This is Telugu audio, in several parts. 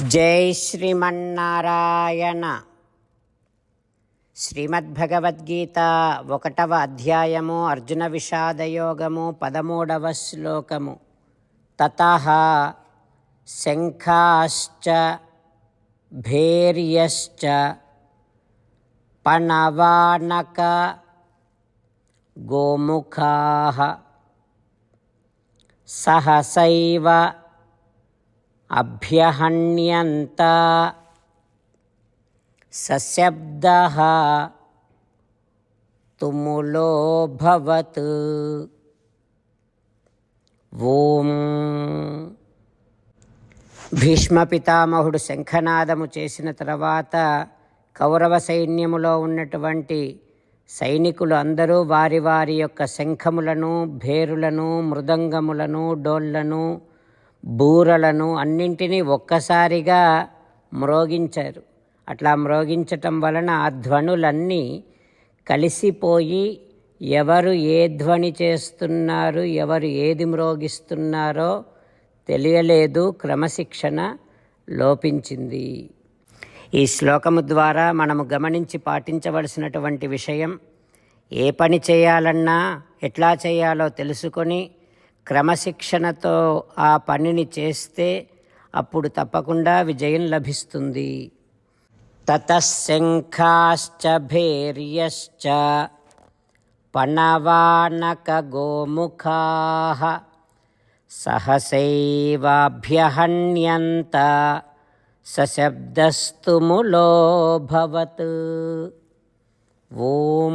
జై శ్రీమన్నారాయణ. శ్రీమద్భగవద్గీత ఒకటవ అధ్యాయము అర్జున విషాదయోగము పదమూడవ శ్లోకము. తత శంఖాశ్చ భేర్యశ్చ పణవానక గోముఖా సహసైవ అభ్యహణ్యంత సశబ్ద తుములోభవత్ ఓం. భీష్మ పితామహుడు శంఖనాదము చేసిన తర్వాత కౌరవ సైన్యములో ఉన్నటువంటి సైనికులు అందరూ వారి వారి యొక్క శంఖములను భేరులను మృదంగములను డోళ్ళను బూరలను అన్నింటినీ ఒక్కసారిగా మ్రోగించారు. అట్లా మ్రోగించటం వలన ఆ ధ్వనులన్నీ కలిసిపోయి ఎవరు ఏ ధ్వని చేస్తున్నారు ఎవరు ఏది మ్రోగిస్తున్నారో తెలియలేదు క్రమశిక్షణ లోపించింది. ఈ శ్లోకము ద్వారా మనము గమనించి పాటించవలసినటువంటి విషయం ఏ పని చేయాలన్నా ఎట్లా చేయాలో తెలుసుకొని క్రమశిక్షణతో ఆ పనిని చేస్తే అప్పుడు తప్పకుండా విజయం లభిస్తుంది. తతశంఖాశ్చ భేర్యశ్చ పణవానక గోముఖా సహసైవాభ్యహణ్యంత సశబ్దస్తు ములోభవత్ ఓం.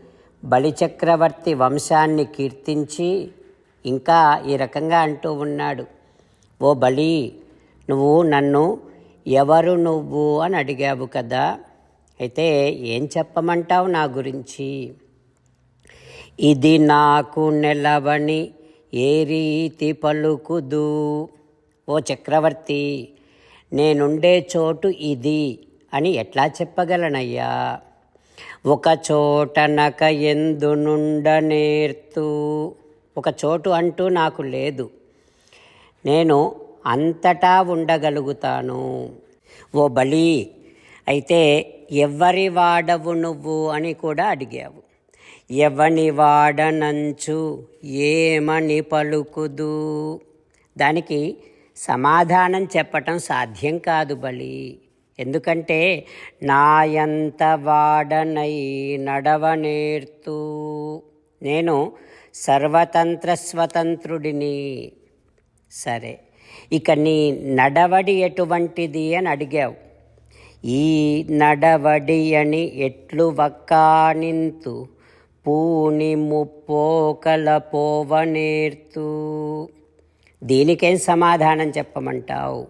బలిచక్రవర్తి వంశాన్ని కీర్తించి ఇంకా ఈ రకంగా అంటూ ఉన్నాడు. ఓ బలి నువ్వు నన్ను ఎవరు నువ్వు అని అడిగావు కదా అయితే ఏం చెప్పమంటావు నా గురించి? ఇది నాకు నెలవని ఏ రీతి పలుకుదు. ఓ చక్రవర్తి నేనుండే చోటు ఇది అని ఎట్లా చెప్పగలనయ్యా? ఒక చోటనక ఎందునుండ నేర్తూ. ఒక చోటు అంటూ నాకు లేదు. నేను అంతటా ఉండగలుగుతాను. ఓ బలి అయితే ఎవ్వరి వాడవు నువ్వు అని కూడా అడిగావు. ఎవని వాడనంచు ఏమని పలుకుదు? దానికి సమాధానం చెప్పటం సాధ్యం కాదు బలి. ఎందుకంటే నాయంత వాడనై నడవనేర్తూ. నేను సర్వతంత్ర స్వతంత్రుడిని సరే ఇక నీ నడవడి ఎటువంటిది అని అడిగావు. ఈ నడవడి అని ఎట్లు వక్కానింతు? పూని ముప్పోకల పోవనేర్తూ. దీనికేం సమాధానం చెప్పమంటావు?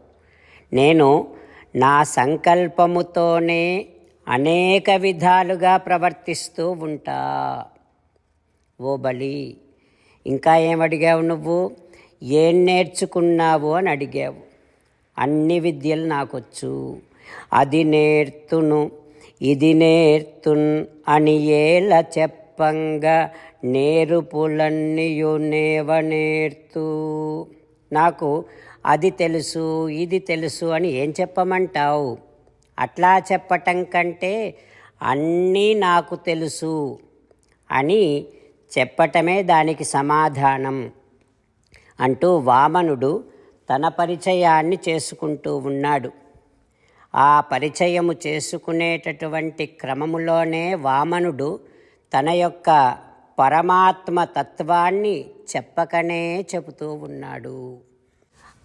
నేను నా సంకల్పముతోనే అనేక విధాలుగా ప్రవర్తిస్తూ ఉంటా. ఓ బలి ఇంకా ఏమడిగావు నువ్వు? ఏం నేర్చుకున్నావు అని అడిగావు. అన్ని విద్యలు నాకొచ్చు. అది నేర్తును ఇది నేర్తున్ అని ఏల చెప్పంగా నేరుపులన్నీయు నేవ నేర్తూ. నాకు అది తెలుసు ఇది తెలుసు అని ఏం చెప్పమంటావు? అట్లా చెప్పటం కంటే అన్నీ నాకు తెలుసు అని చెప్పటమే దానికి సమాధానం అంటూ వామనుడు తన పరిచయాన్ని చేసుకుంటూ ఉన్నాడు. ఆ పరిచయము చేసుకునేటటువంటి క్రమములోనే వామనుడు తన యొక్క పరమాత్మ తత్వాన్ని చెప్పకనే చెబుతూ ఉన్నాడు.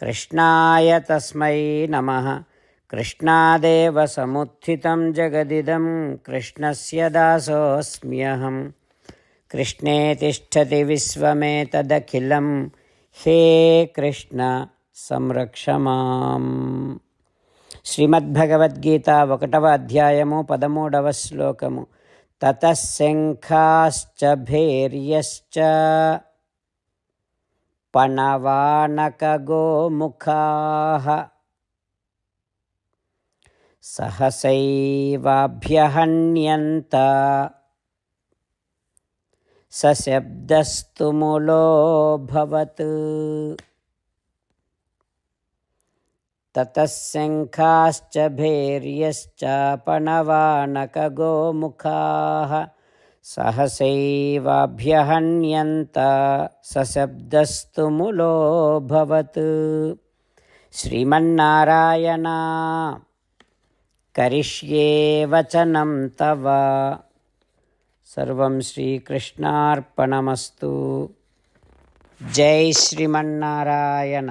కృష్ణాయ తస్మై నమ कृष्णादेव समुत्थितं जगदिदं कृष्णस्य दासोऽस्म्यहं कृष्णे तिष्ठति विश्वमेतदखिलं हे कृष्ण సంరక్ష మాం శ్రీమద్భగవద్గీత ఒకటవ అధ్యాయము పదమూడవ శ్లోకము తతశంఖాశ్చ భేర్యశ్చ प्रणवानकगोमुखाः सहसैवाभ्यहन्यन्त सशब्दस्तु मुलोऽभवत् ततः शङ्खाश्च भैर्यश्च पणवानकगोमुखाः। सहसैवाभ्यहन्यन्त सशब्दस्तु मुलोऽभवत् श्रीमन्नारायण करिष्ये वचनं तव सर्वं श्रीकृष्णार्पणमस्तु जय श्रीमन्नारायण